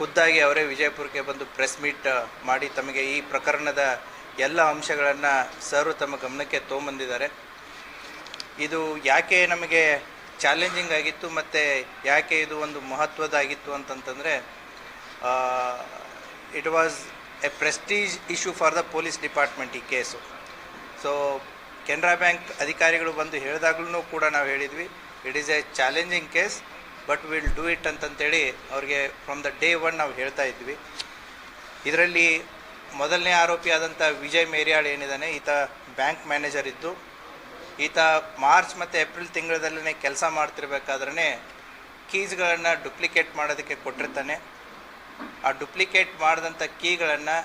ಖುದ್ದಾಗಿ ಅವರೇ ವಿಜಯಪುರಕ್ಕೆ ಬಂದು ಪ್ರೆಸ್ ಮೀಟ್ ಮಾಡಿ ತಮಗೆ ಈ ಪ್ರಕರಣದ ಎಲ್ಲ ಅಂಶಗಳನ್ನು ಸರು ತಮ್ಮ ಗಮನಕ್ಕೆ ತೊಗೊಂಬಂದಿದ್ದಾರೆ. ಇದು ಯಾಕೆ ನಮಗೆ ಚಾಲೆಂಜಿಂಗ್ ಆಗಿತ್ತು ಮತ್ತು ಯಾಕೆ ಇದು ಒಂದು ಮಹತ್ವದಾಗಿತ್ತು ಅಂತಂತಂದರೆ it was a prestige issue for the police department ಈ ಕೇಸು. ಸೊ ಕೆನರಾ ಬ್ಯಾಂಕ್ ಅಧಿಕಾರಿಗಳು ಬಂದು ಹೇಳಿದಾಗ್ಲೂ ಕೂಡ ನಾವು ಹೇಳಿದ್ವಿ it is a challenging case but will do it ಅಂತಂತೇಳಿ ಅವ್ರಿಗೆ ಫ್ರಮ್ ದ ಡೇ ಒನ್ ನಾವು ಹೇಳ್ತಾ ಇದ್ವಿ. ಇದರಲ್ಲಿ ಮೊದಲನೇ ಆರೋಪಿ ಆದಂಥ ವಿಜಯ್ ಮೇರಿಯಾಳ್ ಏನಿದ್ದಾನೆ ಈತ ಬ್ಯಾಂಕ್ ಮ್ಯಾನೇಜರ್ ಇದ್ದು, ಈತ ಮಾರ್ಚ್ ಮತ್ತು ಏಪ್ರಿಲ್ ತಿಂಗಳದಲ್ಲೇ ಕೆಲಸ ಮಾಡ್ತಿರ್ಬೇಕಾದ್ರೆ ಕೀಸ್ಗಳನ್ನು ಡುಪ್ಲಿಕೇಟ್ ಮಾಡೋದಕ್ಕೆ ಕೊಟ್ಟಿರ್ತಾನೆ. ಆ ಡುಪ್ಲಿಕೇಟ್ ಮಾಡಿದಂಥ ಕೀಗಳನ್ನು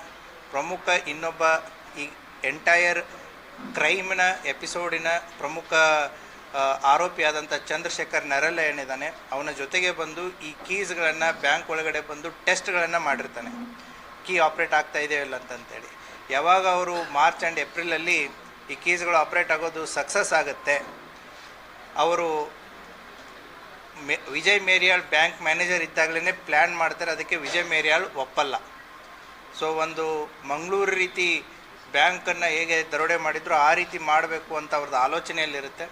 ಪ್ರಮುಖ ಇನ್ನೊಬ್ಬ ಈ ಎಂಟೈರ್ ಕ್ರೈಮ್ನ ಎಪಿಸೋಡಿನ ಪ್ರಮುಖ ಆರೋಪಿಯಾದಂಥ ಚಂದ್ರಶೇಖರ್ ನರಲ್ಲ ಏನಿದ್ದಾನೆ, ಅವನ ಜೊತೆಗೆ ಬಂದು ಈ ಕೀಸ್ಗಳನ್ನು ಬ್ಯಾಂಕ್ ಒಳಗಡೆ ಬಂದು ಟೆಸ್ಟ್ಗಳನ್ನು ಮಾಡಿರ್ತಾನೆ. ಕೀ ಆಪ್ರೇಟ್ ಆಗ್ತಾ ಇದೆಯೋ ಇಲ್ಲ ಅಂತಂತೇಳಿ. ಯಾವಾಗ ಅವರು ಮಾರ್ಚ್ ಆ್ಯಂಡ್ ಏಪ್ರಿಲಲ್ಲಿ ಈ ಕೀಸ್ಗಳು ಆಪ್ರೇಟ್ ಆಗೋದು ಸಕ್ಸಸ್ ಆಗುತ್ತೆ, ಅವರು ವಿಜಯ್ ಮೇರಿಯಾಳ್ ಬ್ಯಾಂಕ್ ಮ್ಯಾನೇಜರ್ ಇದ್ದಾಗಲೇ ಪ್ಲ್ಯಾನ್ ಮಾಡ್ತಾರೆ, ಅದಕ್ಕೆ ವಿಜಯ್ ಮೇರಿಯಾಳ್ ಒಪ್ಪಲ್ಲ. ಸೊ ಒಂದು ಮಂಗಳೂರು ರೀತಿ ಬ್ಯಾಂಕನ್ನು ಹೇಗೆ ದರೋಡೆ ಮಾಡಿದ್ರು ಆ ರೀತಿ ಮಾಡಬೇಕು ಅಂತ ಅವ್ರದ್ದು ಆಲೋಚನೆಯಲ್ಲಿರುತ್ತೆ.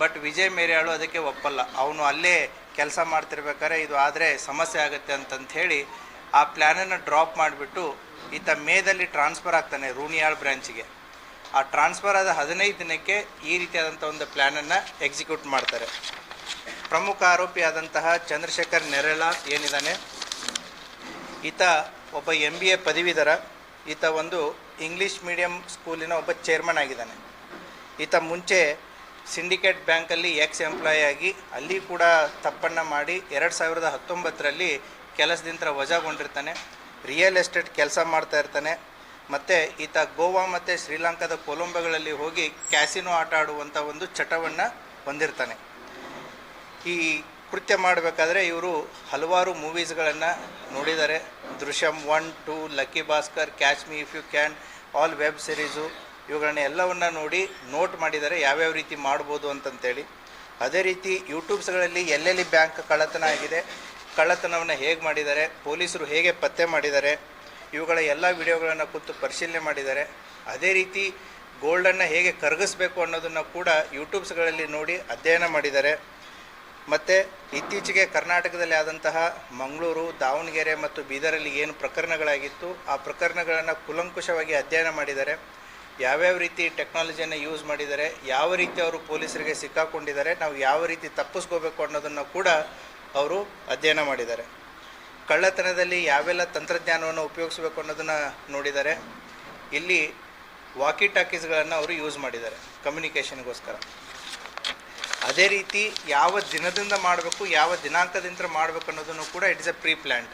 ಬಟ್ ವಿಜಯ್ ಮೇರಿಯಾಳು ಅದಕ್ಕೆ ಒಪ್ಪಲ್ಲ. ಅವನು ಅಲ್ಲೇ ಕೆಲಸ ಮಾಡ್ತಿರ್ಬೇಕಾದ್ರೆ ಇದು ಆದರೆ ಸಮಸ್ಯೆ ಆಗುತ್ತೆ ಅಂತಂತ ಹೇಳಿ ಆ ಪ್ಲ್ಯಾನನ್ನು ಡ್ರಾಪ್ ಮಾಡಿಬಿಟ್ಟು ಈತ ಮೇದಲ್ಲಿ ಟ್ರಾನ್ಸ್ಫರ್ ಆಗ್ತಾನೆ ರೂಣಿಯಾಳ್ ಬ್ರ್ಯಾಂಚಿಗೆ ಆ ಟ್ರಾನ್ಸ್ಫರ್ ಆದ ಹದಿನೈದು ದಿನಕ್ಕೆ ಈ ರೀತಿಯಾದಂಥ ಒಂದು ಪ್ಲ್ಯಾನನ್ನು ಎಕ್ಸಿಕ್ಯೂಟ್ ಮಾಡ್ತಾರೆ. ಪ್ರಮುಖ ಆರೋಪಿಯಾದಂತಹ ಚಂದ್ರಶೇಖರ್ ನೆರಳ ಏನಿದ್ದಾನೆ ಈತ ಒಬ್ಬ ಎಂ ಬಿ ಎ ಪದವೀಧರ, ಈತ ಒಂದು ಇಂಗ್ಲೀಷ್ ಮೀಡಿಯಂ ಸ್ಕೂಲಿನ ಒಬ್ಬ ಚೇರ್ಮನ್ ಆಗಿದ್ದಾನೆ. ಈತ ಮುಂಚೆ ಸಿಂಡಿಕೇಟ್ ಬ್ಯಾಂಕಲ್ಲಿ ಎಕ್ಸ್ ಎಂಪ್ಲಾಯಿ ಆಗಿ ಅಲ್ಲಿ ಕೂಡ ತಪ್ಪನ್ನು ಮಾಡಿ ಎರಡು ಸಾವಿರದ ಹತ್ತೊಂಬತ್ತರಲ್ಲಿ ಕೆಲಸದಿಂದ ವಜಾಗೊಂಡಿರ್ತಾನೆ. ರಿಯಲ್ ಎಸ್ಟೇಟ್ ಕೆಲಸ ಮಾಡ್ತಾ ಇರ್ತಾನೆ. ಮತ್ತು ಈತ ಗೋವಾ ಮತ್ತು ಶ್ರೀಲಂಕಾದ ಕೊಲಂಬೋಗಳಲ್ಲಿ ಹೋಗಿ ಕ್ಯಾಸಿನೋ ಆಟ ಆಡುವಂಥ ಒಂದು ಚಟವನ್ನು ಹೊಂದಿರ್ತಾನೆ. ಈ ಕೃತ್ಯ ಮಾಡಬೇಕಾದ್ರೆ ಇವರು ಹಲವಾರು ಮೂವೀಸ್ಗಳನ್ನು ನೋಡಿದ್ದಾರೆ. Drishyam one, two, lucky Bhaskar, catch me if you can, all web series ಇವುಗಳನ್ನ ಎಲ್ಲವನ್ನ ನೋಡಿ ನೋಟ್ ಮಾಡಿದ್ದಾರೆ ಯಾವ್ಯಾವ ರೀತಿ ಮಾಡ್ಬೋದು ಅಂತಂತೇಳಿ. ಅದೇ ರೀತಿ ಯೂಟ್ಯೂಬ್ಸ್ಗಳಲ್ಲಿ ಎಲ್ಲೆಲ್ಲಿ ಬ್ಯಾಂಕ್ ಕಳ್ಳತನ ಆಗಿದೆ, ಕಳ್ಳತನವನ್ನು ಹೇಗೆ ಮಾಡಿದ್ದಾರೆ, ಪೊಲೀಸರು ಹೇಗೆ ಪತ್ತೆ ಮಾಡಿದ್ದಾರೆ, ಇವುಗಳ ಎಲ್ಲ ವಿಡಿಯೋಗಳನ್ನು ಕೂತು ಪರಿಶೀಲನೆ ಮಾಡಿದ್ದಾರೆ ಅದೇ ರೀತಿ ಗೋಲ್ಡನ್ನು ಹೇಗೆ ಕರಗಿಸ್ಬೇಕು ಅನ್ನೋದನ್ನು ಕೂಡ ಯೂಟ್ಯೂಬ್ಸ್ಗಳಲ್ಲಿ ನೋಡಿ ಅಧ್ಯಯನ ಮಾಡಿದ್ದಾರೆ ಮತ್ತು ಇತ್ತೀಚೆಗೆ ಕರ್ನಾಟಕದಲ್ಲಿ ಆದಂತಹ ಮಂಗಳೂರು, ದಾವಣಗೆರೆ ಮತ್ತು ಬೀದರಲ್ಲಿ ಏನು ಪ್ರಕರಣಗಳಾಗಿತ್ತು, ಆ ಪ್ರಕರಣಗಳನ್ನು ಕುಲಂಕುಷವಾಗಿ ಅಧ್ಯಯನ ಮಾಡಿದ್ದಾರೆ ಯಾವ್ಯಾವ ರೀತಿ ಟೆಕ್ನಾಲಜಿಯನ್ನು ಯೂಸ್ ಮಾಡಿದ್ದಾರೆ ಯಾವ ರೀತಿ ಅವರು ಪೊಲೀಸರಿಗೆ ಸಿಕ್ಕಾಕೊಂಡಿದ್ದಾರೆ, ನಾವು ಯಾವ ರೀತಿ ತಪ್ಪಿಸ್ಕೋಬೇಕು ಅನ್ನೋದನ್ನು ಕೂಡ ಅವರು ಅಧ್ಯಯನ ಮಾಡಿದ್ದಾರೆ. ಕಳ್ಳತನದಲ್ಲಿ ಯಾವೆಲ್ಲ ತಂತ್ರಜ್ಞಾನವನ್ನು ಉಪಯೋಗಿಸಬೇಕು ಅನ್ನೋದನ್ನು ನೋಡಿದ್ದಾರೆ ಇಲ್ಲಿ ವಾಕಿ ಟಾಕೀಸ್ಗಳನ್ನು ಅವರು ಯೂಸ್ ಮಾಡಿದ್ದಾರೆ ಕಮ್ಯುನಿಕೇಷನ್ಗೋಸ್ಕರ ಅದೇ ರೀತಿ ಯಾವ ದಿನದಿಂದ ಮಾಡಬೇಕು, ಯಾವ ದಿನಾಂಕದಿಂದ ಮಾಡಬೇಕು ಅನ್ನೋದನ್ನು ಕೂಡ it's a pre planned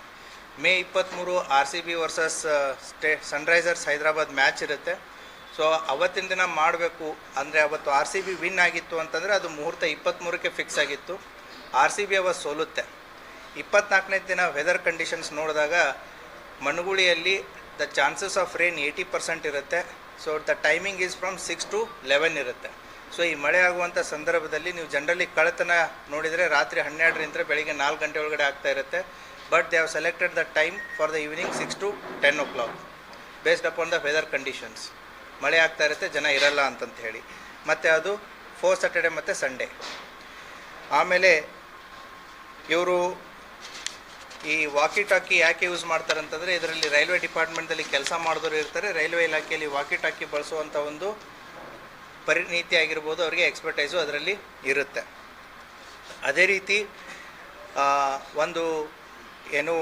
May ಇಪ್ಪತ್ತ್ಮೂರು R C B versus stay Sunrisers Hyderabad match ಇರುತ್ತೆ. ಸೊ ಅವತ್ತಿನ ದಿನ ಮಾಡಬೇಕು ಅಂದರೆ ಅವತ್ತು ಆರ್ ಸಿ ಬಿ ವಿನ್ ಆಗಿತ್ತು ಅಂತಂದರೆ ಅದು ಮುಹೂರ್ತ ಇಪ್ಪತ್ತ್ಮೂರಕ್ಕೆ ಫಿಕ್ಸ್ ಆಗಿತ್ತು. ಆರ್ ಸಿ ಬಿ ಅವತ್ತು ಸೋಲುತ್ತೆ. ಇಪ್ಪತ್ನಾಲ್ಕನೇ ದಿನ ವೆದರ್ ಕಂಡೀಷನ್ಸ್ ನೋಡಿದಾಗ ಮಣಗುಳಿಯಲ್ಲಿ the chances of rain eighty percent ಇರುತ್ತೆ. So the timing is from six to eleven ಇರುತ್ತೆ. ಸೊ ಈ ಮಳೆ ಆಗುವಂಥ ಸಂದರ್ಭದಲ್ಲಿ ನೀವು ಜನರಲಿ ಕಳತನ ನೋಡಿದರೆ ರಾತ್ರಿ ಹನ್ನೆರಡರಿಂದ ಬೆಳಿಗ್ಗೆ ನಾಲ್ಕು ಗಂಟೆ ಒಳಗಡೆ ಆಗ್ತಾ ಇರುತ್ತೆ. But they have selected the time for the evening six to ten o'clock based upon the weather conditions ಮಳೆ ಆಗ್ತಾ ಇರುತ್ತೆ, ಜನ ಇರಲ್ಲ ಅಂತಂತ ಹೇಳಿ. ಮತ್ತು ಅದು ಫೋರ್ ಸ್ಯಾಟರ್ಡೆ ಮತ್ತು ಸಂಡೇ ಆಮೇಲೆ ಇವರು ಈ ವಾಕಿ ಟಾಕಿ ಯಾಕೆ ಯೂಸ್ ಮಾಡ್ತಾರೆ ಅಂತಂದರೆ, ಇದರಲ್ಲಿ ರೈಲ್ವೆ ಡಿಪಾರ್ಟ್ಮೆಂಟಲ್ಲಿ ಕೆಲಸ ಮಾಡಿದವರು ಇರ್ತಾರೆ, ರೈಲ್ವೆ ಇಲಾಖೆಯಲ್ಲಿ ವಾಕಿ ಟಾಕಿ ಬಳಸುವಂಥ ಒಂದು ಪರಿಣೀತಿ ಆಗಿರ್ಬೋದು, ಅವರಿಗೆ ಎಕ್ಸ್ಪರ್ಟೈಸು ಅದರಲ್ಲಿ ಇರುತ್ತೆ. ಅದೇ ರೀತಿ ಒಂದು ಏನು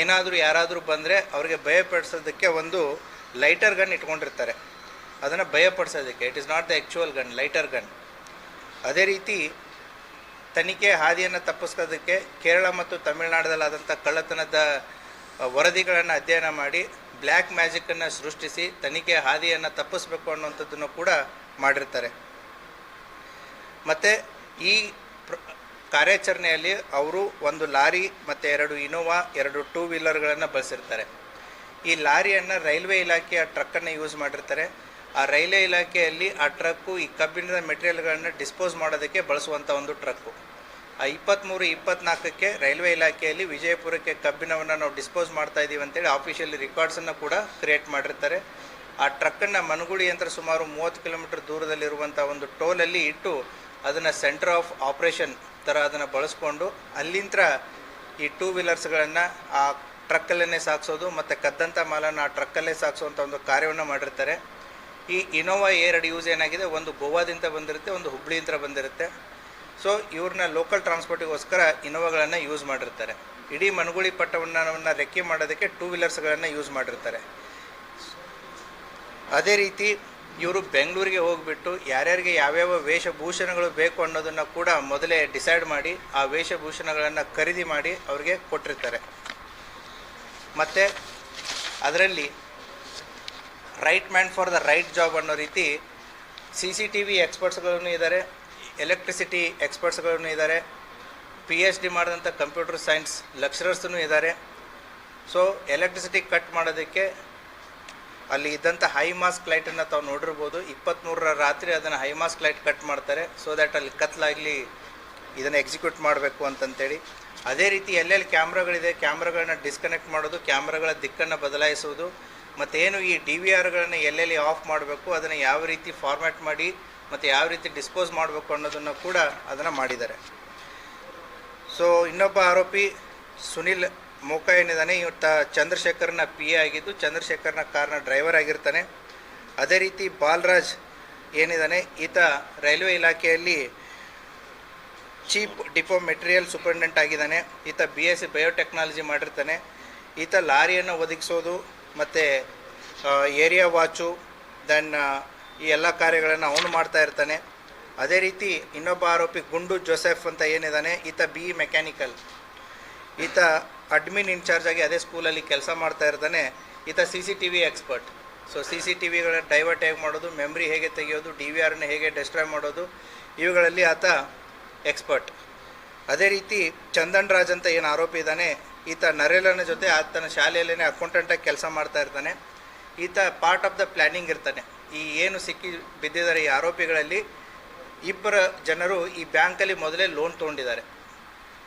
ಏನಾದರೂ ಯಾರಾದರೂ ಬಂದರೆ ಅವರಿಗೆ ಭಯಪಡಿಸೋದಕ್ಕೆ ಒಂದು ಲೈಟರ್ ಗನ್ ಇಟ್ಕೊಂಡಿರ್ತಾರೆ. ಅದನ್ನು ಭಯಪಡಿಸೋದಕ್ಕೆ it is not the actual gun lighter gun ಅದೇ ರೀತಿ ತನಿಖೆ ಹಾದಿಯನ್ನು ತಪ್ಪಿಸ್ಕೋದಕ್ಕೆ ಕೇರಳ ಮತ್ತು ತಮಿಳುನಾಡದಲ್ಲಾದಂಥ ಕಳ್ಳತನದ ವರದಿಗಳನ್ನು ಅಧ್ಯಯನ ಮಾಡಿ ಬ್ಲ್ಯಾಕ್ ಮ್ಯಾಜಿಕನ್ನು ಸೃಷ್ಟಿಸಿ ತನಿಖೆ ಹಾದಿಯನ್ನು ತಪ್ಪಿಸ್ಬೇಕು ಅನ್ನುವಂಥದ್ದನ್ನು ಕೂಡ ಮಾಡಿರ್ತಾರೆ. ಮತ್ತು ಈ ಕಾರ್ಯಾಚರಣೆಯಲ್ಲಿ ಅವರು ಒಂದು ಲಾರಿ ಮತ್ತು ಎರಡು ಇನೋವಾ, ಎರಡು ಟೂ ವೀಲರ್ಗಳನ್ನು ಬಳಸಿರ್ತಾರೆ. ಈ ಲಾರಿಯನ್ನು ರೈಲ್ವೆ ಇಲಾಖೆಯ ಟ್ರಕ್ಕನ್ನು ಯೂಸ್ ಮಾಡಿರ್ತಾರೆ. ಆ ರೈಲ್ವೆ ಇಲಾಖೆಯಲ್ಲಿ ಆ ಟ್ರಕ್ಕು ಈ ಕಬ್ಬಿಣದ ಮೆಟೀರಿಯಲ್ಗಳನ್ನು ಡಿಸ್ಪೋಸ್ ಮಾಡೋದಕ್ಕೆ ಬಳಸುವಂಥ ಒಂದು ಟ್ರಕ್ಕು ಆ ಇಪ್ಪತ್ತ್ಮೂರು ಇಪ್ಪತ್ನಾಲ್ಕಕ್ಕೆ ರೈಲ್ವೆ ಇಲಾಖೆಯಲ್ಲಿ ವಿಜಯಪುರಕ್ಕೆ ಕಬ್ಬಿಣವನ್ನು ನಾವು ಡಿಸ್ಪೋಸ್ ಮಾಡ್ತಾ ಇದ್ದೀವಿ ಅಂತೇಳಿ ಆಫೀಷಿಯಲ್ ರೆಕಾರ್ಡ್ಸನ್ನು ಕೂಡ ಕ್ರಿಯೇಟ್ ಮಾಡಿರ್ತಾರೆ. ಆ ಟ್ರಕ್ಕನ್ನು ಮನಗುಡಿ ಯಂತ್ರ ಸುಮಾರು ಮೂವತ್ತು ಕಿಲೋಮೀಟರ್ ದೂರದಲ್ಲಿರುವಂಥ ಒಂದು ಟೋಲಲ್ಲಿ ಇಟ್ಟು ಅದನ್ನು ಸೆಂಟರ್ ಆಫ್ ಆಪ್ರೇಷನ್ ಥರ ಅದನ್ನು ಬಳಸ್ಕೊಂಡು ಅಲ್ಲಿಂದ ಈ ಟೂ ವೀಲರ್ಸ್ಗಳನ್ನು ಆ ಟ್ರಕ್ಕಲ್ಲೇ ಸಾಗಿಸೋದು ಮತ್ತು ಕದ್ದಂಥ ಮಾಲನ್ನು ಆ ಟ್ರಕ್ಕಲ್ಲೇ ಸಾಗಿಸುವಂಥ ಒಂದು ಕಾರ್ಯವನ್ನು ಮಾಡಿರ್ತಾರೆ. ಈ ಇನೋವಾ ಎರಡು ಯೂಸ್ ಏನಾಗಿದೆ? ಒಂದು ಗೋವಾದಿಂದ ಬಂದಿರುತ್ತೆ, ಒಂದು ಹುಬ್ಳಿಯಿಂದ ಬಂದಿರುತ್ತೆ. ಸೊ ಇವ್ರನ್ನ ಲೋಕಲ್ ಟ್ರಾನ್ಸ್ಪೋರ್ಟಿಗೋಸ್ಕರ ಇನೋವಾಗಳನ್ನು ಯೂಸ್ ಮಾಡಿರ್ತಾರೆ. ಇಡೀ ಮನಗುಳಿ ಪಟ್ಟವನ್ನ ರೆಕ್ಕೆ ಮಾಡೋದಕ್ಕೆ ಟೂ ವೀಲರ್ಸ್ಗಳನ್ನು ಯೂಸ್ ಮಾಡಿರ್ತಾರೆ. ಅದೇ ರೀತಿ ಇವರು ಬೆಂಗಳೂರಿಗೆ ಹೋಗಿಬಿಟ್ಟು ಯಾರ್ಯಾರಿಗೆ ಯಾವ್ಯಾವ ವೇಷಭೂಷಣಗಳು ಬೇಕು ಅನ್ನೋದನ್ನು ಕೂಡ ಮೊದಲೇ ಡಿಸೈಡ್ ಮಾಡಿ ಆ ವೇಷಭೂಷಣಗಳನ್ನು ಖರೀದಿ ಮಾಡಿ ಅವ್ರಿಗೆ ಕೊಟ್ಟಿರ್ತಾರೆ. ಮತ್ತು ಅದರಲ್ಲಿ right man for the right job ಅನ್ನೋ ರೀತಿ ಸಿ ಸಿ ಟಿ ವಿ ಎಕ್ಸ್ಪರ್ಟ್ಸ್ಗಳೂ ಇದ್ದಾರೆ ಎಲೆಕ್ಟ್ರಿಸಿಟಿ ಎಕ್ಸ್ಪರ್ಟ್ಸ್ಗಳೂ ಇದ್ದಾರೆ ಪಿ ಎಚ್ ಡಿ ಮಾಡಿದಂಥ ಕಂಪ್ಯೂಟರ್ ಸೈನ್ಸ್ ಲೆಕ್ಚರರ್ಸೂ ಇದ್ದಾರೆ ಸೊ ಎಲೆಕ್ಟ್ರಿಸಿಟಿ ಕಟ್ ಮಾಡೋದಕ್ಕೆ ಅಲ್ಲಿ ಇದ್ದಂಥ ಹೈ ಮಾಸ್ಕ್ ಲೈಟನ್ನು ತಾವು ನೋಡಿರ್ಬೋದು. ಇಪ್ಪತ್ತ್ಮೂರರ ರಾತ್ರಿ ಅದನ್ನು ಹೈ ಮಾಸ್ಕ್ ಲೈಟ್ ಕಟ್ ಮಾಡ್ತಾರೆ. ಸೊ ದ್ಯಾಟ್ ಅಲ್ಲಿ ಕತ್ಲಾಗಲಿ ಇದನ್ನು ಎಕ್ಸಿಕ್ಯೂಟ್ ಮಾಡಬೇಕು ಅಂತಂತೇಳಿ. ಅದೇ ರೀತಿ ಎಲ್ಲೆಲ್ಲಿ ಕ್ಯಾಮ್ರಾಗಳಿದೆ, ಕ್ಯಾಮ್ರಾಗಳನ್ನ ಡಿಸ್ಕನೆಕ್ಟ್ ಮಾಡೋದು, ಕ್ಯಾಮ್ರಾಗಳ ದಿಕ್ಕನ್ನು ಬದಲಾಯಿಸುವುದು ಮತ್ತೇನು ಈ ಡಿ ವಿ ಆರ್ಗಳನ್ನು ಎಲ್ಲೆಲ್ಲಿ ಆಫ್ ಮಾಡಬೇಕು, ಅದನ್ನು ಯಾವ ರೀತಿ ಫಾರ್ಮ್ಯಾಟ್ ಮಾಡಿ, ಮತ್ತು ಯಾವ ರೀತಿ ಡಿಸ್ಪೋಸ್ ಮಾಡಬೇಕು ಅನ್ನೋದನ್ನು ಕೂಡ ಅದನ್ನು ಮಾಡಿದ್ದಾರೆ. ಸೊ ಇನ್ನೊಬ್ಬ ಆರೋಪಿ ಸುನಿಲ್ ಮೋಕ ಏನಿದ್ದಾನೆ ಇವತ್ತ ಚಂದ್ರಶೇಖರ್ನ ಪಿ ಎ ಆಗಿದ್ದು, ಚಂದ್ರಶೇಖರ್ನ ಕಾರ್ನ ಡ್ರೈವರ್ ಆಗಿರ್ತಾನೆ. ಅದೇ ರೀತಿ ಬಾಲರಾಜ್ ಏನಿದ್ದಾನೆ, ಈತ ರೈಲ್ವೆ ಇಲಾಖೆಯಲ್ಲಿ ಚೀಪ್ ಡಿಪೋ ಮೆಟೀರಿಯಲ್ ಸೂಪರಿಂಟೆಂಟ್ ಆಗಿದ್ದಾನೆ. ಈತ ಬಿ ಎಸ್ ಸಿ ಬಯೋಟೆಕ್ನಾಲಜಿ ಮಾಡಿರ್ತಾನೆ. ಈತ ಲಾರಿಯನ್ನು ಒದಗಿಸೋದು ಮತ್ತು ಏರಿಯಾ ವಾಚು ದೆನ್ ಈ ಎಲ್ಲ ಕಾರ್ಯಗಳನ್ನು ಅವನು ಮಾಡ್ತಾ ಇರ್ತಾನೆ. ಅದೇ ರೀತಿ ಇನ್ನೊಬ್ಬ ಆರೋಪಿ ಗುಂಡು ಜೋಸೆಫ್ ಅಂತ ಏನಿದ್ದಾನೆ, ಈತ ಬಿ ಇ ಮೆಕ್ಯಾನಿಕಲ್ ಈತ ಅಡ್ಮಿನ್ ಇನ್ಚಾರ್ಜ್ ಆಗಿ ಅದೇ ಸ್ಕೂಲಲ್ಲಿ ಕೆಲಸ ಮಾಡ್ತಾ ಇರ್ತಾನೆ. ಈತ C C T V expert so C C T ವಿಗಳ divert ಹೇಗೆ ಮಾಡೋದು ಮೆಮ್ರಿ ಹೇಗೆ ತೆಗೆಯೋದು ಡಿ ವಿ ಆರ್ನ ಹೇಗೆ ಡೆಸ್ಟ್ರಾಯ್ ಮಾಡೋದು, ಇವುಗಳಲ್ಲಿ ಆತ ಎಕ್ಸ್ಪರ್ಟ್. ಅದೇ ರೀತಿ ಚಂದನ್ ರಾಜ್ ಅಂತ ಏನು ಆರೋಪಿ ಇದ್ದಾನೆ, ಈತ ನರೇಲನ ಜೊತೆ ಆತನ ಶಾಲೆಯಲ್ಲೇ ಅಕೌಂಟೆಂಟಾಗಿ ಕೆಲಸ ಮಾಡ್ತಾ ಇರ್ತಾನೆ. ಈತ ಪಾರ್ಟ್ ಆಫ್ ದ ಪ್ಲ್ಯಾನಿಂಗ್ ಇರ್ತಾನೆ. ಈ ಏನು ಸಿಕ್ಕಿ ಬಿದ್ದಿದ್ದಾರೆ ಈ ಆರೋಪಿಗಳಲ್ಲಿ, ಇಬ್ಬರ ಜನರು ಈ ಬ್ಯಾಂಕಲ್ಲಿ ಮೊದಲೇ ಲೋನ್ ತೊಗೊಂಡಿದ್ದಾರೆ.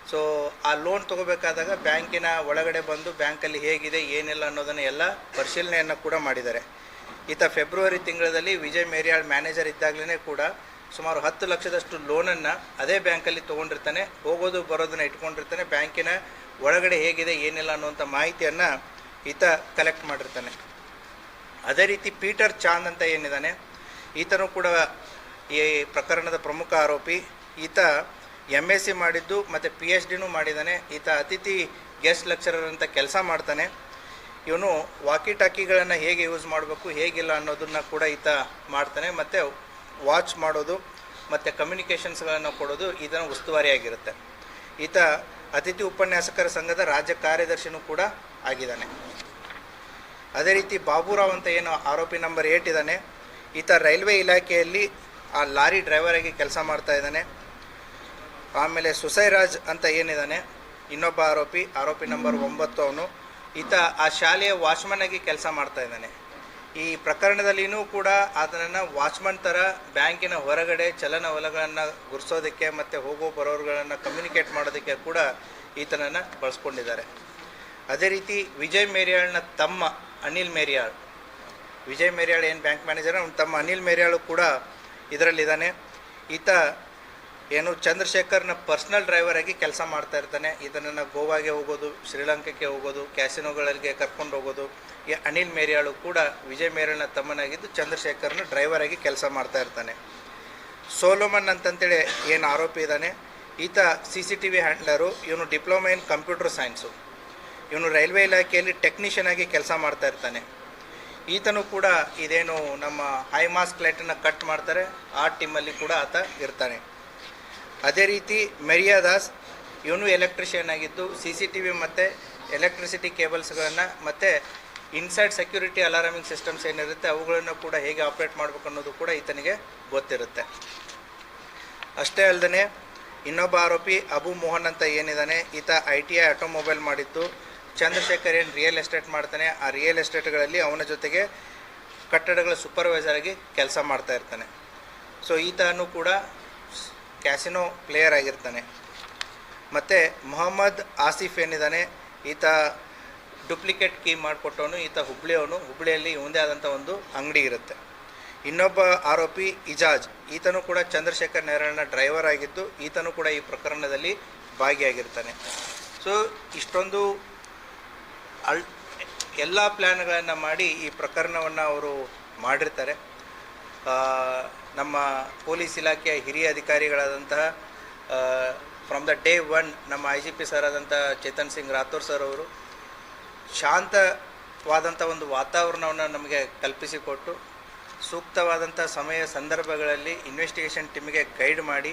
ಸೊ ಆ ಲೋನ್ ತೊಗೋಬೇಕಾದಾಗ ಬ್ಯಾಂಕಿನ ಒಳಗಡೆ ಬಂದು ಬ್ಯಾಂಕಲ್ಲಿ ಹೇಗಿದೆ, ಏನಿಲ್ಲ ಅನ್ನೋದನ್ನು ಎಲ್ಲ ಪರಿಶೀಲನೆಯನ್ನು ಕೂಡ ಮಾಡಿದ್ದಾರೆ. ಈತ ಫೆಬ್ರವರಿ ತಿಂಗಳಲ್ಲಿ ವಿಜಯ್ ಮೇರಿಯಾಳ್ ಮ್ಯಾನೇಜರ್ ಇದ್ದಾಗಲೇ ಕೂಡ ಸುಮಾರು ಹತ್ತು ಲಕ್ಷದಷ್ಟು ಲೋನನ್ನು ಅದೇ ಬ್ಯಾಂಕಲ್ಲಿ ತೊಗೊಂಡಿರ್ತಾನೆ. ಹೋಗೋದು, ಬರೋದನ್ನು ಇಟ್ಕೊಂಡಿರ್ತಾನೆ. ಬ್ಯಾಂಕಿನ ಒಳಗಡೆ ಹೇಗಿದೆ, ಏನಿಲ್ಲ ಅನ್ನುವಂಥ ಮಾಹಿತಿಯನ್ನು ಈತ ಕಲೆಕ್ಟ್ ಮಾಡಿರ್ತಾನೆ. ಅದೇ ರೀತಿ ಪೀಟರ್ ಚಾಂದ್ ಅಂತ ಏನಿದ್ದಾನೆ, ಈತನೂ ಕೂಡ ಈ ಪ್ರಕರಣದ ಪ್ರಮುಖ ಆರೋಪಿ. ಈತ ಎಂ ಎಸ್ ಸಿ ಮಾಡಿದ್ದು ಮತ್ತು ಪಿ ಎಚ್ ಡಿನೂ ಮಾಡಿದ್ದಾನೆ. ಈತ ಅತಿಥಿ ಗೆಸ್ಟ್ ಲೆಕ್ಚರರ್ ಅಂತ ಕೆಲಸ ಮಾಡ್ತಾನೆ. ಇವನು ವಾಕಿ ಟಾಕಿಗಳನ್ನು ಹೇಗೆ ಯೂಸ್ ಮಾಡಬೇಕು, ಹೇಗಿಲ್ಲ ಅನ್ನೋದನ್ನು ಕೂಡ ಈತ ಮಾಡ್ತಾನೆ. ಮತ್ತು ವಾಚ್ ಮಾಡೋದು ಮತ್ತು ಕಮ್ಯುನಿಕೇಷನ್ಸ್ಗಳನ್ನು ಕೊಡೋದು ಇದರ ಉಸ್ತುವಾರಿಯಾಗಿರುತ್ತೆ ಈತ ಅತಿಥಿ ಉಪನ್ಯಾಸಕರ ಸಂಘದ ರಾಜ್ಯ ಕಾರ್ಯದರ್ಶಿನೂ ಕೂಡ ಆಗಿದ್ದಾನೆ. ಅದೇ ರೀತಿ ಬಾಬುರಾವ್ ಅಂತ ಏನು ಆರೋಪಿ ನಂಬರ್ ಏಟ್ ಇದ್ದಾನೆ. ಈತ ರೈಲ್ವೆ ಇಲಾಖೆಯಲ್ಲಿ ಆ ಲಾರಿ ಡ್ರೈವರ್ ಆಗಿ ಕೆಲಸ ಮಾಡ್ತಾ ಇದ್ದಾನೆ. ಆಮೇಲೆ ಸುಸೈರಾಜ್ ಅಂತ ಏನಿದ್ದಾನೆ, ಇನ್ನೊಬ್ಬ ಆರೋಪಿ ಆರೋಪಿ ನಂಬರ್ ಒಂಬತ್ತು ಅವನು. ಈತ ಆ ಶಾಲೆಯ ವಾಚ್ಮನ್ ಆಗಿ ಕೆಲಸ ಮಾಡ್ತಾ ಇದ್ದಾನೆ. ಈ ಪ್ರಕರಣದಲ್ಲಿನೂ ಕೂಡ ಅದನ್ನು ವಾಚ್ಮನ್ ಥರ ಬ್ಯಾಂಕಿನ ಹೊರಗಡೆ ಚಲನವಲಗಳನ್ನು ಗುರ್ಸೋದಕ್ಕೆ ಮತ್ತು ಹೋಗೋ ಬರೋರುಗಳನ್ನು ಕಮ್ಯುನಿಕೇಟ್ ಮಾಡೋದಕ್ಕೆ ಕೂಡ ಈತನನ್ನು ಬಳಸ್ಕೊಂಡಿದ್ದಾರೆ. ಅದೇ ರೀತಿ ವಿಜಯ್ ಮೇರಿಯಾಳ್ನ ತಮ್ಮ ಅನಿಲ್ ಮೇರಿಯಾಳ್, ವಿಜಯ್ ಮೇರಿಯಾಳ್ ಏನು ಬ್ಯಾಂಕ್ ಮ್ಯಾನೇಜರ್ ಅವ್ನು ತಮ್ಮ ಅನಿಲ್ ಮೇರಿಯಾಳು ಕೂಡ ಇದರಲ್ಲಿದ್ದಾನೆ. ಈತ ಏನು ಚಂದ್ರಶೇಖರ್ನ ಪರ್ಸ್ನಲ್ ಡ್ರೈವರ್ ಆಗಿ ಕೆಲಸ ಮಾಡ್ತಾ ಇರ್ತಾನೆ. ಇದನ್ನು ಗೋವಾಗೆ ಹೋಗೋದು, ಶ್ರೀಲಂಕಕ್ಕೆ ಹೋಗೋದು ಕ್ಯಾಸಿನೋಗಳಿಗೆ ಕರ್ಕೊಂಡು ಹೋಗೋದು. ಅನಿಲ್ ಮೇರಿಯಾಳು ಕೂಡ ವಿಜಯ್ ಮೇರಿಯಾಳ್ನ ತಮ್ಮನಾಗಿದ್ದು ಚಂದ್ರಶೇಖರ್ನ ಡ್ರೈವರ್ ಆಗಿ ಕೆಲಸ ಮಾಡ್ತಾ ಇರ್ತಾನೆ. ಸೋಲೋಮನ್ ಅಂತಂತೇಳಿ ಏನು ಆರೋಪಿ ಇದ್ದಾನೆ ಈತ C C T V handler ಇವನು ಡಿಪ್ಲೊಮಾ ಇನ್ ಕಂಪ್ಯೂಟರ್ ಸೈನ್ಸು ಇವನು ರೈಲ್ವೆ ಇಲಾಖೆಯಲ್ಲಿ ಟೆಕ್ನಿಷಿಯನ್ ಆಗಿ ಕೆಲಸ ಮಾಡ್ತಾ ಇರ್ತಾನೆ. ಈತನು ಕೂಡ ಇದೇನು ನಮ್ಮ ಹೈ ಮಾಸ್ಕ್ ಲೈಟನ್ನು ಕಟ್ ಮಾಡ್ತಾರೆ. ಆ ಟೀಮಲ್ಲಿ ಕೂಡ ಆತ ಇರ್ತಾನೆ. ಅದೇ ರೀತಿ ಮೆರಿಯಾ ದಾಸ್, ಇವನು ಎಲೆಕ್ಟ್ರಿಷಿಯನ್ ಆಗಿದ್ದು ಸಿ ಸಿ ಟಿ ವಿ ಮತ್ತು ಎಲೆಕ್ಟ್ರಿಸಿಟಿ ಕೇಬಲ್ಸ್ಗಳನ್ನು ಮತ್ತು ಇನ್ಸೈಡ್ ಸೆಕ್ಯೂರಿಟಿ ಅಲಾರಾಮಿಂಗ್ ಸಿಸ್ಟಮ್ಸ್ ಏನಿರುತ್ತೆ, ಅವುಗಳನ್ನು ಕೂಡ ಹೇಗೆ ಆಪ್ರೇಟ್ ಮಾಡಬೇಕು ಅನ್ನೋದು ಕೂಡ ಈತನಿಗೆ ಗೊತ್ತಿರುತ್ತೆ. ಅಷ್ಟೇ ಅಲ್ಲದೆ ಇನ್ನೊಬ್ಬ ಆರೋಪಿ ಅಬು ಮೋಹನ್ ಅಂತ ಏನಿದ್ದಾನೆ ಈತ ಐ ಟಿ ಐ ಆಟೋಮೊಬೈಲ್ ಮಾಡಿದ್ದು. ಚಂದ್ರಶೇಖರ್ ಏನು ರಿಯಲ್ ಎಸ್ಟೇಟ್ ಮಾಡ್ತಾನೆ, ಆ ರಿಯಲ್ ಎಸ್ಟೇಟ್ಗಳಲ್ಲಿ ಅವನ ಜೊತೆಗೆ ಕಟ್ಟಡಗಳ ಸೂಪರ್ವೈಸರ್ ಆಗಿ ಕೆಲಸ ಮಾಡ್ತಾ ಇರ್ತಾನೆ. ಸೊ ಈತನೂ ಕೂಡ ಕ್ಯಾಸಿನೋ ಪ್ಲೇಯರ್ ಆಗಿರ್ತಾನೆ. ಮತ್ತು ಮೊಹಮ್ಮದ್ ಆಸಿಫ್ ಏನಿದ್ದಾನೆ ಈತ ಡುಪ್ಲಿಕೇಟ್ ಕೀ ಮಾಡಿಕೊಟ್ಟವನು, ಈತ ಹುಬ್ಳಿಯವನು. ಹುಬ್ಳಿಯಲ್ಲಿ ಒಂದೇ ಆದಂಥ ಒಂದು ಅಂಗಡಿ ಇರುತ್ತೆ. ಇನ್ನೊಬ್ಬ ಆರೋಪಿ ಇಜಾಜ್. ಈತನು ಕೂಡ ಚಂದ್ರಶೇಖರ್ ನೇರಳನ ಡ್ರೈವರ್ ಆಗಿದ್ದು, ಈತನು ಕೂಡ ಈ ಪ್ರಕರಣದಲ್ಲಿ ಭಾಗಿಯಾಗಿರ್ತಾನೆ. ಸೊ ಇಷ್ಟೊಂದು ಅಲ್ ಎಲ್ಲ ಪ್ಲ್ಯಾನ್ಗಳನ್ನು ಮಾಡಿ ಈ ಪ್ರಕರಣವನ್ನು ಅವರು ಮಾಡಿರ್ತಾರೆ. ನಮ್ಮ ಪೊಲೀಸ್ ಇಲಾಖೆಯ ಹಿರಿಯ ಅಧಿಕಾರಿಗಳಾದಂತಹ ಫ್ರಮ್ ದ ಡೇ ಒನ್ ನಮ್ಮ ಐ ಜಿ ಪಿ ಸರ್ ಆದಂಥ ಚೇತನ್ ಸಿಂಗ್ ರಾಥೋರ್ ಸರ್ ಅವರು ಶಾಂತವಾದಂಥ ಒಂದು ವಾತಾವರಣವನ್ನು ನಮಗೆ ಕಲ್ಪಿಸಿಕೊಟ್ಟು ಸೂಕ್ತವಾದಂಥ ಸಮಯ ಸಂದರ್ಭಗಳಲ್ಲಿ ಇನ್ವೆಸ್ಟಿಗೇಷನ್ ಟೀಮ್ಗೆ ಗೈಡ್ ಮಾಡಿ.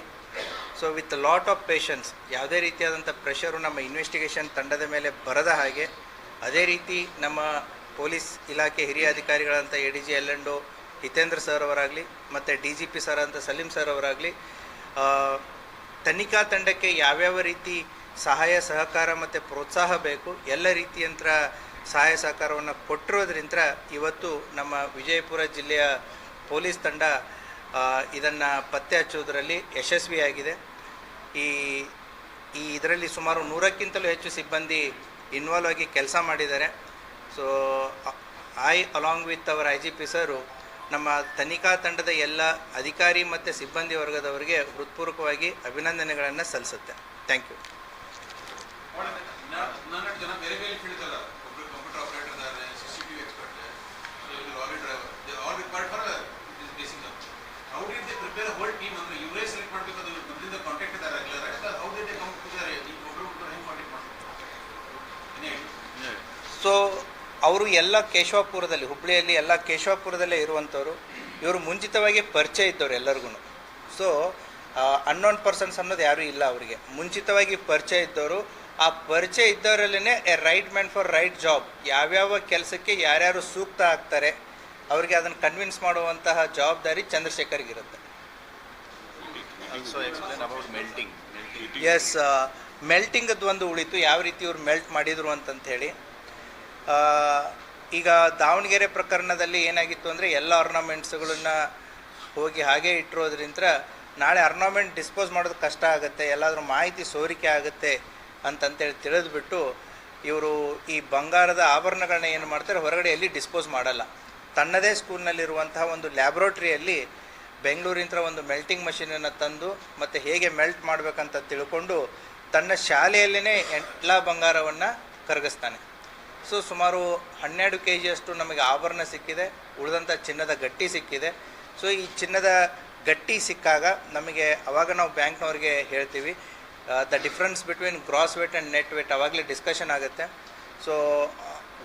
So with lot of patience ಯಾವುದೇ ರೀತಿಯಾದಂಥ ಪ್ರೆಷರು ನಮ್ಮ ಇನ್ವೆಸ್ಟಿಗೇಷನ್ ತಂಡದ ಮೇಲೆ ಬರದ ಹಾಗೆ, ಅದೇ ರೀತಿ ನಮ್ಮ ಪೊಲೀಸ್ ಇಲಾಖೆ ಹಿರಿಯ ಅಧಿಕಾರಿಗಳಂಥ A D G L and Hitendra sir ಅವರಾಗಲಿ ಮತ್ತು ಡಿ ಜಿ ಪಿ ಸರ್ ಅಂತ ಸಲೀಂ ಸರ್ ಅವರಾಗಲಿ ತನಿಖಾ ತಂಡಕ್ಕೆ ಯಾವ್ಯಾವ ರೀತಿ ಸಹಾಯ, ಸಹಕಾರ ಮತ್ತು ಪ್ರೋತ್ಸಾಹ ಬೇಕು. ಎಲ್ಲ ರೀತಿಯಂತ್ರ ಸಹಾಯ, ಸಹಕಾರವನ್ನು ಕೊಟ್ಟಿರೋದ್ರಿಂದ ಇವತ್ತು ನಮ್ಮ ವಿಜಯಪುರ ಜಿಲ್ಲೆಯ ಪೊಲೀಸ್ ತಂಡ ಇದನ್ನು ಪತ್ತೆ ಹಚ್ಚುವುದರಲ್ಲಿ ಯಶಸ್ವಿಯಾಗಿದೆ. ಈ ಈ ಇದರಲ್ಲಿ ಸುಮಾರು ನೂರಕ್ಕಿಂತಲೂ ಹೆಚ್ಚು ಸಿಬ್ಬಂದಿ ಇನ್ವಾಲ್ವ್ ಆಗಿ ಕೆಲಸ ಮಾಡಿದ್ದಾರೆ. So I along with our I G P sir ನಮ್ಮ ತನಿಖಾ ತಂಡದ ಎಲ್ಲ ಅಧಿಕಾರಿ ಮತ್ತು ಸಿಬ್ಬಂದಿ ವರ್ಗದವರಿಗೆ ಹೃತ್ಪೂರ್ವಕವಾಗಿ ಅಭಿನಂದನೆಗಳನ್ನು ಸಲ್ಲಿಸುತ್ತೆ. ಥ್ಯಾಂಕ್ ಯು ಸಿ ಸೊ ಅವರು ಎಲ್ಲ ಕೇಶವಾಪುರದಲ್ಲಿ ಹುಬ್ಬಳ್ಳಿಯಲ್ಲಿ ಎಲ್ಲ ಕೇಶವಾಪುರದಲ್ಲೇ ಇರುವಂಥವ್ರು, ಇವರು ಮುಂಚಿತವಾಗಿ ಪರಿಚಯ ಇದ್ದವ್ರು ಎಲ್ಲರಿಗೂ ಸೊ ಅನ್ನೋನ್ ಪರ್ಸನ್ಸ್ ಅನ್ನೋದು ಯಾರೂ ಇಲ್ಲ ಅವರಿಗೆ. ಮುಂಚಿತವಾಗಿ ಪರಿಚಯ ಇದ್ದವರು ಆ ಪರಿಚಯ ಇದ್ದವರಲ್ಲೇ a right man for right job. ಯಾವ್ಯಾವ ಕೆಲಸಕ್ಕೆ ಯಾರ್ಯಾರು ಸೂಕ್ತ ಆಗ್ತಾರೆ ಅವರಿಗೆ ಅದನ್ನು ಕನ್ವಿನ್ಸ್ ಮಾಡುವಂತಹ ಜವಾಬ್ದಾರಿ ಚಂದ್ರಶೇಖರ್ಗಿರುತ್ತೆ. ಎಸ್ ಮೆಲ್ಟಿಂಗದ್ದು ಒಂದು ಉಳಿತು ಯಾವ ರೀತಿ ಇವ್ರು ಮೆಲ್ಟ್ ಮಾಡಿದರು ಅಂತಂಥೇಳಿ ಈಗ ದಾವಣಗೆರೆ ಪ್ರಕರಣದಲ್ಲಿ ಏನಾಗಿತ್ತು ಅಂದರೆ ಎಲ್ಲ ಆರ್ನಮೆಂಟ್ಸ್ಗಳನ್ನ ಹೋಗಿ ಹಾಗೆ ಇಟ್ಟಿರೋದ್ರಿಂದ ನಾಳೆ ಆರ್ನಮೆಂಟ್ ಡಿಸ್ಪೋಸ್ ಮಾಡೋದು ಕಷ್ಟ ಆಗುತ್ತೆ ಎಲ್ಲಾದರೂ ಮಾಹಿತಿ ಸೋರಿಕೆ ಆಗುತ್ತೆ ಅಂತಂತೇಳಿ ತಿಳಿದುಬಿಟ್ಟು ಇವರು ಈ ಬಂಗಾರದ ಆಭರಣಗಳನ್ನ ಏನು ಮಾಡ್ತಾರೆ ಹೊರಗಡೆ ಎಲ್ಲಿ ಡಿಸ್ಪೋಸ್ ಮಾಡಲ್ಲ. ತನ್ನದೇ ಸ್ಕೂಲ್ನಲ್ಲಿರುವಂತಹ ಒಂದು ಲ್ಯಾಬ್ರೋಟ್ರಿಯಲ್ಲಿ ಬೆಂಗಳೂರಿಂದ ಒಂದು ಮೆಲ್ಟಿಂಗ್ ಮಷೀನನ್ನು ತಂದು ಮತ್ತು ಹೇಗೆ ಮೆಲ್ಟ್ ಮಾಡಬೇಕಂತ ತಿಳ್ಕೊಂಡು ತನ್ನ ಶಾಲೆಯಲ್ಲೇ ಎಲ್ಲ ಬಂಗಾರವನ್ನು ಕರಗಿಸ್ತಾನೆ. ಸೊ ಸುಮಾರು ಹನ್ನೆರಡು ಕೆ ಜಿಯಷ್ಟು ನಮಗೆ ಆಭರಣ ಸಿಕ್ಕಿದೆ ಉಳಿದಂಥ ಚಿನ್ನದ ಗಟ್ಟಿ ಸಿಕ್ಕಿದೆ. ಸೊ ಈ ಚಿನ್ನದ ಗಟ್ಟಿ ಸಿಕ್ಕಾಗ ನಮಗೆ ಅವಾಗ ನಾವು ಬ್ಯಾಂಕ್ನವ್ರಿಗೆ ಹೇಳ್ತೀವಿ the difference between gross weight and net weight ಆವಾಗಲೇ ಡಿಸ್ಕಷನ್ ಆಗುತ್ತೆ. ಸೊ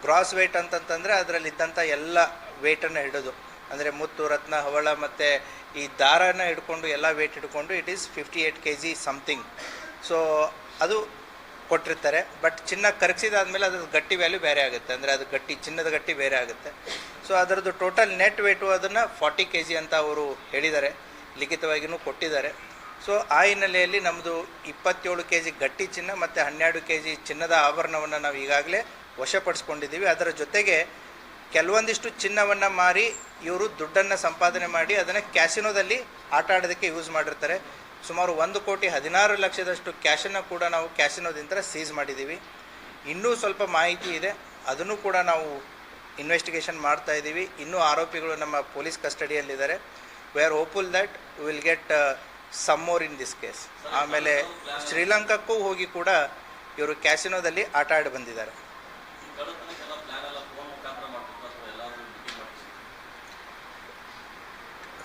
ಗ್ರಾಸ್ ವೇಟ್ ಅಂತಂತಂದರೆ ಅದರಲ್ಲಿದ್ದಂಥ ಎಲ್ಲ ವೇಟನ್ನು ಹಿಡೋದು, ಅಂದರೆ ಮುತ್ತು, ರತ್ನ, ಹವಳ ಮತ್ತು ಈ ದಾರನ ಹಿಡ್ಕೊಂಡು ಎಲ್ಲ ವೇಟ್ ಹಿಡ್ಕೊಂಡು it is fifty eight K G something so ಅದು ಕೊಟ್ಟಿರ್ತಾರೆ. ಬಟ್ ಚಿನ್ನ ಕರಗಿಸಿದಾದ್ಮೇಲೆ ಅದ್ರದ್ದು ಗಟ್ಟಿ ವ್ಯಾಲ್ಯೂ ಬೇರೆ ಆಗುತ್ತೆ. ಅಂದರೆ ಅದು ಗಟ್ಟಿ, ಚಿನ್ನದ ಗಟ್ಟಿ ಬೇರೆ ಆಗುತ್ತೆ. ಸೊ ಅದರದ್ದು ಟೋಟಲ್ ನೆಟ್ ವೇಟು ಅದನ್ನು ಫಾರ್ಟಿ ಕೆ ಜಿ ಅಂತ ಅವರು ಹೇಳಿದ್ದಾರೆ. ಲಿಖಿತವಾಗಿಯೂ ಕೊಟ್ಟಿದ್ದಾರೆ. ಸೊ ಆ ಹಿನ್ನೆಲೆಯಲ್ಲಿ ನಮ್ಮದು ಇಪ್ಪತ್ತೇಳು ಕೆ ಜಿ ಗಟ್ಟಿ ಚಿನ್ನ ಮತ್ತು ಹನ್ನೆರಡು ಕೆ ಜಿ ಚಿನ್ನದ ಆಭರಣವನ್ನು ನಾವು ಈಗಾಗಲೇ ವಶಪಡಿಸ್ಕೊಂಡಿದ್ದೀವಿ. ಅದರ ಜೊತೆಗೆ ಕೆಲವೊಂದಿಷ್ಟು ಚಿನ್ನವನ್ನು ಮಾರಿ ಇವರು ದುಡ್ಡನ್ನು ಸಂಪಾದನೆ ಮಾಡಿ ಅದನ್ನು ಕ್ಯಾಸಿನೋದಲ್ಲಿ ಆಟ ಆಡೋದಕ್ಕೆ ಯೂಸ್ ಮಾಡಿರ್ತಾರೆ. ಸುಮಾರು ಒಂದು ಕೋಟಿ ಹದಿನಾರು ಲಕ್ಷದಷ್ಟು ಕ್ಯಾಶನ್ನು ಕೂಡ ನಾವು ಕ್ಯಾಸಿನೋದಿಂದ ಸೀಸ್ ಮಾಡಿದ್ದೀವಿ. ಇನ್ನೂ ಸ್ವಲ್ಪ ಮಾಹಿತಿ ಇದೆ. ಅದನ್ನು ಕೂಡ ನಾವು ಇನ್ವೆಸ್ಟಿಗೇಷನ್ ಮಾಡ್ತಾ ಇದ್ದೀವಿ. ಇನ್ನೂ ಆರೋಪಿಗಳು ನಮ್ಮ police ಕಸ್ಟಡಿಯಲ್ಲಿದ್ದಾರೆ. We are hopeful that will get some more in this case ಆಮೇಲೆ ಶ್ರೀಲಂಕಾಕ್ಕೂ ಹೋಗಿ ಕೂಡ ಇವರು ಕ್ಯಾಸಿನೋದಲ್ಲಿ ಆಟ ಆಡಿ ಬಂದಿದ್ದಾರೆ.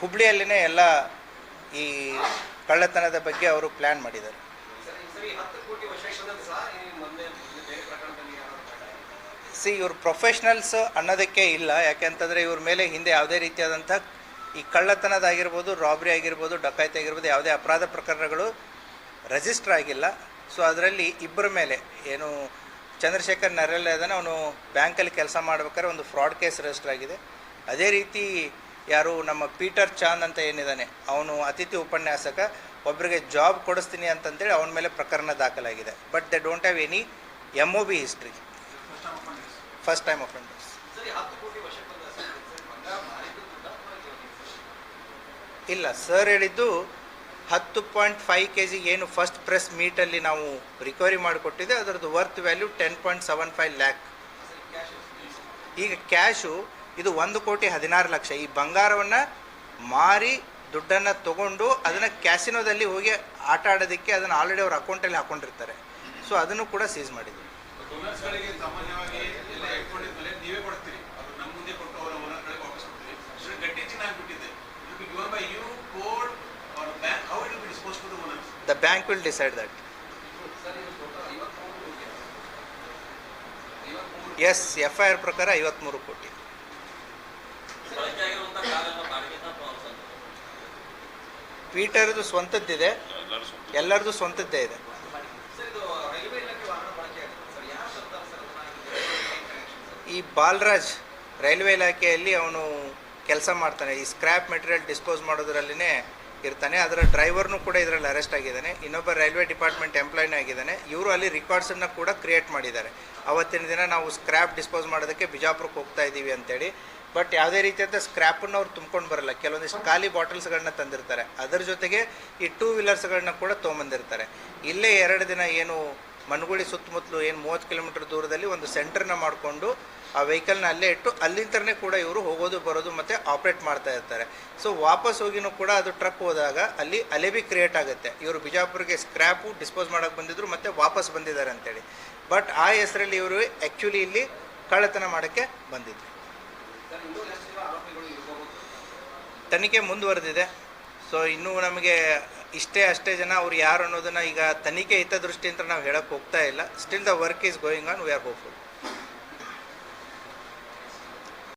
ಹುಬ್ಳಿಯಲ್ಲಿನೇ ಎಲ್ಲ ಈ ಕಳ್ಳತನದ ಬಗ್ಗೆ ಅವರು ಪ್ಲ್ಯಾನ್ ಮಾಡಿದ್ದಾರೆ. ಸಿ ಇವ್ರು ಪ್ರೊಫೆಷ್ನಲ್ಸ್ ಅನ್ನೋದಕ್ಕೆ ಇಲ್ಲ, ಯಾಕೆಂತಂದರೆ ಇವ್ರ ಮೇಲೆ ಹಿಂದೆ ಯಾವುದೇ ರೀತಿಯಾದಂಥ ಈ ಕಳ್ಳತನದಾಗಿರ್ಬೋದು ರಾಬ್ರಿ ಆಗಿರ್ಬೋದು, ಡಕಾಯಿತಿ ಆಗಿರ್ಬೋದು, ಯಾವುದೇ ಅಪರಾಧ ಪ್ರಕರಣಗಳು ರಿಜಿಸ್ಟರ್ ಆಗಿಲ್ಲ. ಸೊ ಅದರಲ್ಲಿ ಇಬ್ಬರ ಮೇಲೆ ಏನು ಚಂದ್ರಶೇಖರ್ ಇದ್ದಾನೆ ಅವನು ಬ್ಯಾಂಕಲ್ಲಿ ಕೆಲಸ ಮಾಡ್ಬೇಕಾದ್ರೆ ಒಂದು ಫ್ರಾಡ್ ಕೇಸ್ ರಿಜಿಸ್ಟರ್ ಆಗಿದೆ. ಅದೇ ರೀತಿ ಯಾರು ನಮ್ಮ ಪೀಟರ್ ಚಾಂದ್ ಅಂತ ಏನಿದ್ದಾನೆ, ಅವನು ಅತಿಥಿ ಉಪನ್ಯಾಸಕ ಒಬ್ಬರಿಗೆ ಜಾಬ್ ಕೊಡಿಸ್ತೀನಿ ಅಂತಂದೇಳಿ ಅವನ ಮೇಲೆ ಪ್ರಕರಣ ದಾಖಲಾಗಿದೆ. But they don't have any M O B history first time offenders ಇಲ್ಲ ಸರ್ ಹೇಳಿದ್ದು ಹತ್ತು ಪಾಯಿಂಟ್ ಫೈವ್ ಕೆ ಜಿ ಏನು ಫಸ್ಟ್ ಪ್ರೆಸ್ ಮೀಟಲ್ಲಿ ನಾವು ರಿಕವರಿ ಮಾಡಿಕೊಟ್ಟಿದೆ ಅದರದ್ದು worth value ten point seven five lakh ಈಗ ಕ್ಯಾಶು ಇದು ಒಂದು ಕೋಟಿ ಹದಿನಾರು ಲಕ್ಷ. ಈ ಬಂಗಾರವನ್ನು ಮಾರಿ ದುಡ್ಡನ್ನು ತಗೊಂಡು ಅದನ್ನು ಕ್ಯಾಸಿನೋದಲ್ಲಿ ಹೋಗಿ ಆಟ ಆಡೋದಕ್ಕೆ ಅದನ್ನು ಆಲ್ರೆಡಿ ಅವ್ರ ಅಕೌಂಟಲ್ಲಿ ಹಾಕೊಂಡಿರ್ತಾರೆ. ಸೊ ಅದನ್ನು ಕೂಡ ಸೀಸ್ ಮಾಡಿದ್ವಿ ಓನರ್ಸ್ಗಳಿಗೆ ಸಾಮಾನ್ಯವಾಗಿ ಎಲ್ಲ ಇಟ್ಕೊಂಡಿದ್ಮೇಲೆ ನೀವೇ ಕೊಡ್ತೀರಿ ಅದು ನಮ್ಮ ಮುಂದೆ ಕೊಟ್ಟು ಅವರ ಓನರ್ಗಳಿಗೆ ವಾಪಸ್ ಕೊಡ್ತೀವಿ ಇಷ್ಟು ಗಟ್ಟಿ ಚಿನ್ನ ಆಗ್ಬಿಟ್ಟಿದೆ given by you court or bank how it be dispose to the owners the bank will decide that as F I R ಪ್ರಕಾರ ಐವತ್ತ್ಮೂರು ಕೋಟಿ. ಪೀಟರ್ದು ಸ್ವಂತದ್ದಿದೆ, ಎಲ್ಲರದು ಸ್ವಂತದ್ದೇ ಇದೆ. ಈ ಬಾಲರಾಜ್ ರೈಲ್ವೆ ಇಲಾಖೆಯಲ್ಲಿ ಅವನು ಕೆಲಸ ಮಾಡ್ತಾನೆ. ಈ ಸ್ಕ್ರ್ಯಾಪ್ ಮೆಟೀರಿಯಲ್ ಡಿಸ್ಪೋಸ್ ಮಾಡೋದ್ರಲ್ಲಿನೇ ಇರ್ತಾನೆ. ಅದರ ಡ್ರೈವರ್ನು ಕೂಡ ಇದರಲ್ಲಿ ಅರೆಸ್ಟ್ ಆಗಿದ್ದಾನೆ. ಇನ್ನೊಬ್ಬ ರೈಲ್ವೆ ಡಿಪಾರ್ಟ್ಮೆಂಟ್ ಎಂಪ್ಲಾಯ್ನೇ ಆಗಿದ್ದಾನೆ. ಇವರು ಅಲ್ಲಿ ರೆಕಾರ್ಡ್ಸನ್ನು ಕೂಡ ಕ್ರಿಯೇಟ್ ಮಾಡಿದ್ದಾರೆ. ಅವತ್ತಿನ ದಿನ ನಾವು ಸ್ಕ್ರ್ಯಾಪ್ ಡಿಸ್ಪೋಸ್ ಮಾಡೋದಕ್ಕೆ ಬಿಜಾಪುರಕ್ಕೆ ಹೋಗ್ತಾ ಇದ್ದೀವಿ ಅಂತೇಳಿ. ಬಟ್ ಯಾವುದೇ ರೀತಿಯಾದ ಸ್ಕ್ರ್ಯಾಪನ್ನು ಅವ್ರು ತುಂಬ್ಕೊಂಡು ಬರಲ್ಲ. ಕೆಲವೊಂದಿಷ್ಟು ಖಾಲಿ ಬಾಟಲ್ಸ್ಗಳನ್ನ ತಂದಿರ್ತಾರೆ. ಅದರ ಜೊತೆಗೆ ಈ ಟೂ ವೀಲರ್ಸ್ಗಳನ್ನ ಕೂಡ ತೊಗೊಂಬಂದಿರ್ತಾರೆ. ಇಲ್ಲೇ ಎರಡು ದಿನ ಏನು ಮನಗುಳಿ ಸುತ್ತಮುತ್ತಲು ಏನು ಮೂವತ್ತು ಕಿಲೋಮೀಟರ್ ದೂರದಲ್ಲಿ ಒಂದು ಸೆಂಟರ್ನ ಮಾಡಿಕೊಂಡು ಆ ವೆಹಿಕಲ್ನ ಅಲ್ಲೇ ಇಟ್ಟು ಅಲ್ಲಿಂದನೇ ಕೂಡ ಇವರು ಹೋಗೋದು, ಬರೋದು ಮತ್ತು ಆಪ್ರೇಟ್ ಮಾಡ್ತಾ ಇರ್ತಾರೆ. ಸೊ ವಾಪಸ್ ಹೋಗಿನೂ ಕೂಡ ಅದು ಟ್ರಕ್ ಹೋದಾಗ ಅಲ್ಲಿ ಅಲೆಬಿ ಕ್ರಿಯೇಟ್ ಆಗುತ್ತೆ. ಇವರು ಬಿಜಾಪುರಿಗೆ ಸ್ಕ್ರ್ಯಾಪು ಡಿಸ್ಪೋಸ್ ಮಾಡೋಕ್ಕೆ ಬಂದಿದ್ರು ಮತ್ತು ವಾಪಸ್ ಬಂದಿದ್ದಾರೆ ಅಂತೇಳಿ. ಬಟ್ ಆ ಹೆಸರಲ್ಲಿ ಇವರು ಆ್ಯಕ್ಚುಲಿ ಇಲ್ಲಿ ಕಳ್ಳತನ ಮಾಡೋಕ್ಕೆ ಬಂದಿದ್ರು. ತನಿಖೆ ಮುಂದುವರೆದಿದೆ. ಸೊ ಇನ್ನೂ ನಮಗೆ ಇಷ್ಟೇ ಅಷ್ಟೇ ಜನ ಅವ್ರು ಯಾರು ಅನ್ನೋದನ್ನು ಈಗ ತನಿಖೆ ಅಂತ ನಾವು ಹೇಳಕ್ಕೆ ಹೋಗ್ತಾ ಇಲ್ಲ. Still the work is going on we are hopeful